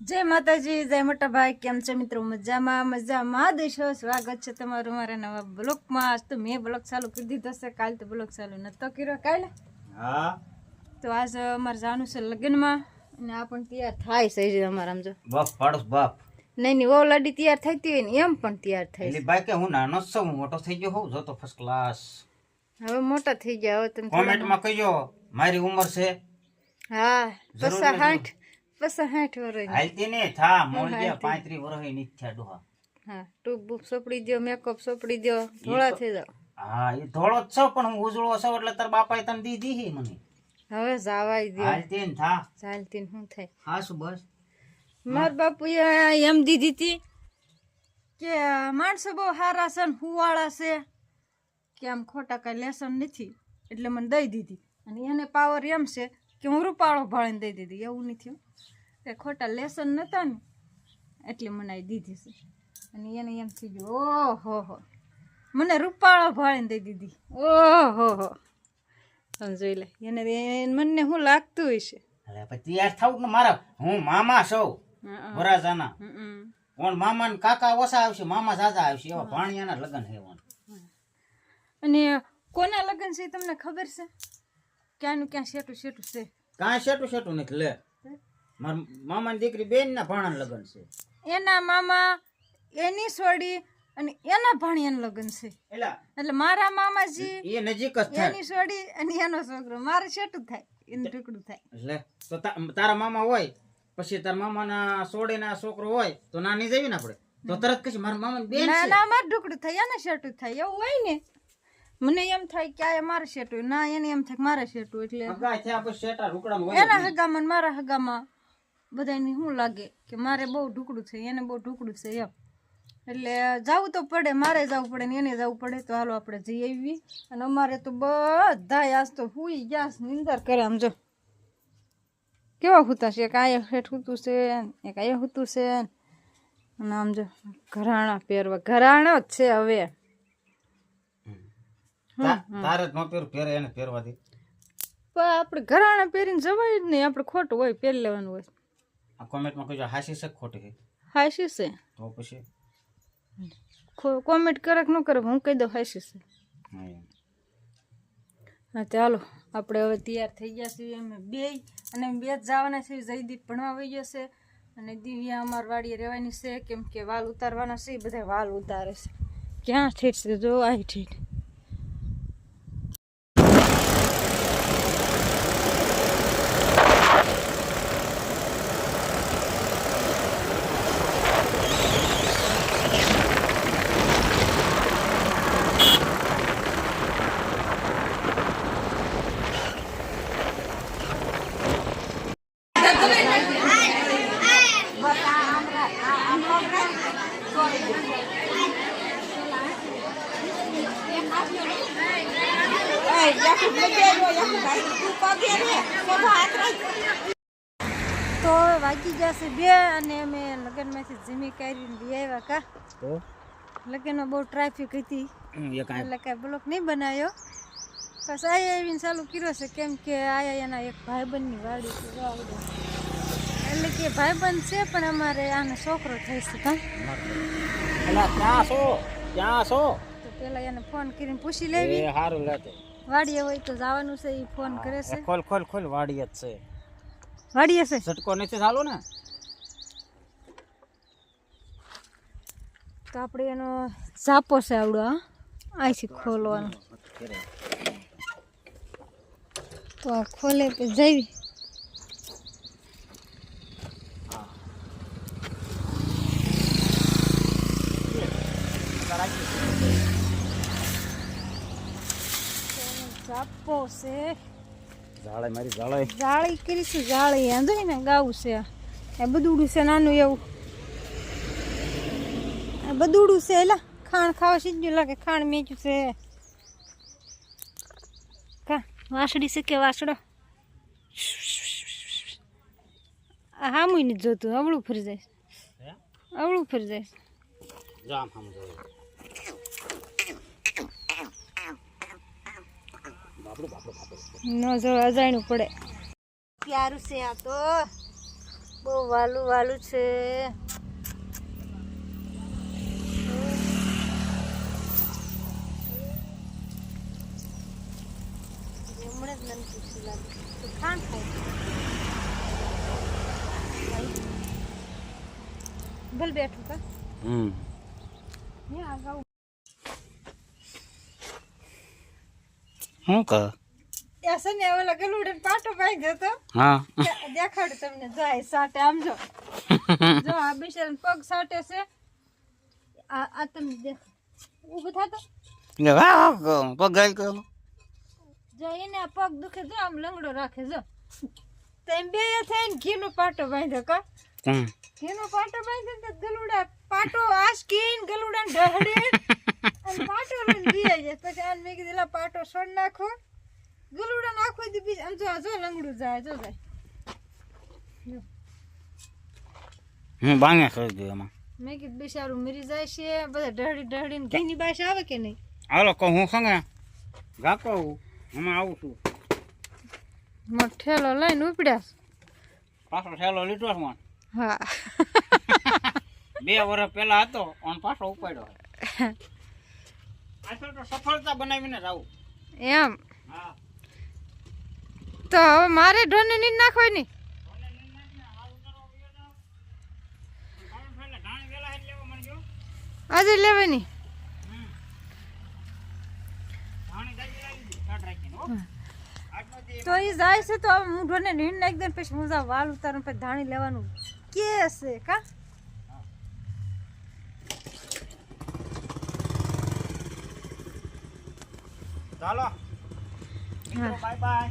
જય માતાજી જય મોટા ભાઈ કેમ છે મિત્રો? મજામાં મજામાં. દેશો સ્વાગત છે તમારું મારા નવા બ્લોકમાં. આજ તો મેં બ્લોક ચાલુ કરી દીધો છે. કાલ તો બ્લોક ચાલુ નતો કર્યો. કાલે? હા. તો આજ અમારે જવાનું છે લગ્નમાં. અને આ પણ તૈયાર થાય છે અમારા આમ જો. બાપ પાડોશ બાપ. નહીં નહીં ઓ લાડી તૈયાર થતી હોય ને એમ પણ તૈયાર થાય એટલે ભાઈ કે હું નાનો છું હું મોટો થઈ ગયો હોઉં જોતો ફર્સ્ટ ક્લાસ હવે મોટા થઈ ગયા હવે તમે કોમેન્ટમાં કહેજો મારી ઉંમર છે. હા પસા હાઠ પસા હાઠ વર્ષ હાલતી ને થા મોળ ગયા પાંત્રી વર્ષની થયા ડોહા. હા ટૂબ બૂબ સોપડી દો મેકઅપ સોપડી દો ધોળા થઈ જાવ હા એ ધોળો જ છો પણ હું ઉજળો છું એટલે તાર બાપાએ તને દીધી હી મને. હવે જાવાઈ દો હાલતી ને થા. ચાલતી ને થાય? હા શું બસ? મારા બાપુએ એમ દીધી હતી કે માણસો બહુ સારા છે ને હુવાળા છે. કે આમ ખોટા કાંઈ લેસન નથી એટલે મને દઈ દીધી. અને એને પાવર એમ છે કે હું રૂપાળો ભાળીને દઈ દીધી. એવું નથી હો. કે ખોટા લેસન નહોતા ને એટલે મને દીધી છે. અને એને એમ થઈ ગયું ઓહો હો. મને રૂપાળો ભાળીને દઈ દીધી. ઓહો હો. તમે જોઈ લે એને મને શું લાગતું હોય છે? પછી તૈયાર થવું મારા? હું મામા છું. હં, વરાજાના હં, હં. કોણ મામા ને કાકા ઓછા આવશે મામા જાજા આવશે એવા ભાણિયાના લગ્ન હે. અને કોના લગ્ન છે તમને ખબર છે? ક્યાંનું ક્યાં શેટું શેટું છે? કાંઈ શેટું શેટું નથી લે. મારા ની દીકરી બેન ના ભાણા લગ્ન છે. એના મામા એની સોડી અને એના ભાણિયાનું લગ્ન છે. એટલે મારા મામાજી એ નજીક જ થાય. એની સોડી અને એનો છોકરો. મારે છેટું થાય એનું ટુકડું થાય. એટલે તો તારા મામા હોય પછી તારા મામાના સોડેના છોકરો હોય તો નાની જવી ને આપણે. તો તરત કશું મારા મામા બેન ના ના મારે ઢુકડું થાય એને છેટું થાય. એવું હોય ને. મને એમ થાય કે આ મારે છેટું ના એને એમ થાય મારે છેટું એટલે હગા થયા પછી છેટા રૂકડા એના હગામાં મારા હગામાં. બધાને શું લાગે કે મારે બહુ ઢુકડું છે એને બહુ ઢુકડું છે એમ. એટલે જવું તો પડે મારે જવું પડે ને એને જવું પડે. તો હાલો આપણે જઈ આવી અને અમારે તો બધા આજ તો હુઈ ગયા નિંદર કરે આમ જો. કેવા હુતા છે? એક આયા હેઠ હુતું છે એક આયા હુતું છે. અને આમ જો ઘરાણા પહેરવા. ઘરાણો જ છે હવે. તારે ન પહેરું પહેરે એને પહેરવાથી. પણ આપણે ઘરાણા પહેરીને જવાય જ નહીં. આપણે ખોટું હોય પહેરી લેવાનું હોય. આ કોમેન્ટમાં કહેજો હાસી છે કે ખોટી છે? હાસી છે. તો પછી? કોમેન્ટ કરે કે ન કરે હું કહી દઉં હાસી છે. હા ચાલો. આપણે હવે તૈયાર થઈ ગયા છીએ અમે બે અને બે જ જવાના છીએ. જયદીપ ભણવા વહી ગયો છે અને દિવ્યા અમાર વાડીએ રહેવાની છે. કેમ કે વાલ ઉતારવાના છે બધા વાલ ઉતારે છે. ક્યાં ઠીક છે? જો આ ઠેઠ. તો વાગી જશે બે અને અમે લગ્નમાંથી જીમી કરીને લઈ આવ્યા કા? તો? લગ્નમાં બહુ ટ્રાફિક હતી. એટલે કાંઈ બ્લોક નહીં બનાવ્યો બસ આયા આવીને ચાલુ કર્યો છે કેમ કે આયા એના એક ભાઈબંધની વાડી છે એટલે કે ભાઈબંધ છે પણ અમારે આનો છોકરો થઈ છે કા? ક્યાં છો? ક્યાં છો? તો પેલા એને ફોન કરીને પૂછી લેવી. સારું લેતે વાડીએ હોય તો જવાનું છે એ ફોન કરે છે ખોલ ખોલ ખોલ વાડીએ જ છે વાડીએ છે ઝટકો નથી ચાલો ને તો આપણે એનો ચાપો છે આવડો હા અહીંથી ખોલવાનો તો આ ખોલે તો જઈ ઝાપો છે. જાળે મારી જાળે જાળી કરીશું જાળી આંધો ને ગાવું છે. એ બધુડું છે નાનું એવું. આ બધુડું છે એલા ખાણ ખાવા સીધું લાગે ખાણ મેચ્યું છે. કા વાસડી છે કે વાસડો આ હામુય નથી જોતું અવળું ફરી જાય. અવળું ફરી જાય. જામ હમ ન જો અજાણ્યું પડે. પ્યારું છે આ તો. બહુ વાલું વાલું છે. ભલ બેઠું કા હમ. શું કહે? એસે ને ઓલા ગલુડે પાટો પાઈ જતો હા. દેખાડું તમને જાય સાટે આમ જો. જો આ બિચારાને પગ સાટે છે. આ આ તમે દેખ ઊભું થાતો પગ ગાય કરો જો એને આ પગ દુખે જો આમ લંગડો રાખે જો. તેમ બે થઈને ઘીનો પાટો બાંધ્યો કા? ઘીનો પાટો બાંધ્યો તો ગલુડા પાટો આસકીન ગલુડા ઢહડે અને પાટો લઈને પછી આને મેં કીધું પાટો છોડ નાખો. ગલુડા નાખો દી બીજ આમ જો જો લંગડું જાય જો જાય. હું બાંગે કરી દઉં એમાં. મેં કીધું બિચારું મરી જાય છે બધા ઢહડી ઢહડીને ઘીની બાશ આવે કે નહીં? હાલો કહું હું ગાતો હું હમણાં આવું છું. ઠેલો લઈને ઉપડ્યા પાછો થેલો લીધો છે હા. બે વર્ષ પહેલા હતો અને પાછો ઉપાડ્યો પાછળ તો સફળતા બનાવીને જ એમ? હા. તો હવે મારે ઢોને નીંદ નાખવાય નહીં આજે લેવાની? તો એ જાય છે તો હવે હું ઢોને નીંદ નાખી દઉં પછી હું વાલ ઉતારું પછી ધાણી લેવાનું. કે છે કા? ચાલો. Bye bye